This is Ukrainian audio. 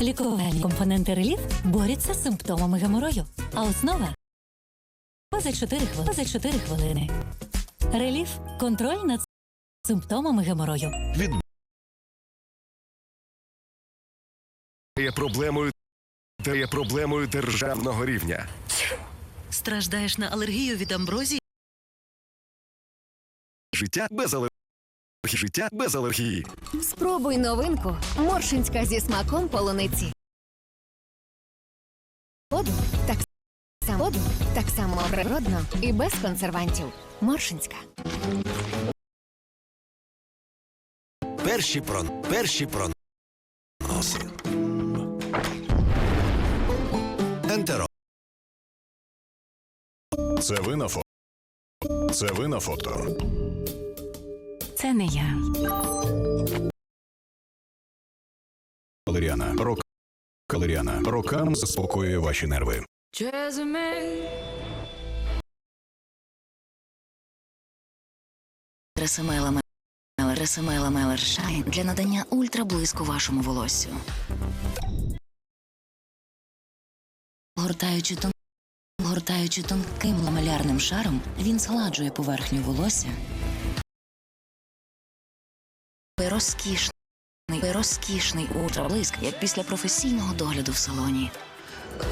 Лікувальні компоненти реліф борються з симптомами геморою, а основа за 4 хвилини. За 4 хвилини. Реліф контроль над симптомами геморою. від є проблемою та є проблемою державного рівня. Страждаєш на алергію від амброзії? Життя без алергії. Життя без алергії. Спробуй новинку. Моршинська зі смаком полуниці. Воду так само, воду так само природно і без консервантів. Моршинська. Перші прон, перші проноси. Ентеро. Це ви на фото. Це ви на фото. Це не я. Калеріана. Рок. Калеріана. Рокам заспокоює ваші нерви. Ресемела Мелер Ресемела Мелер Шайн для надання ультраблиску вашому волоссю. Гортаючи тон... Гортаючи тонким ламелярним шаром, він згладжує поверхню волосся. Розкішний, розкішний ультраблиск, як після професійного догляду в салоні.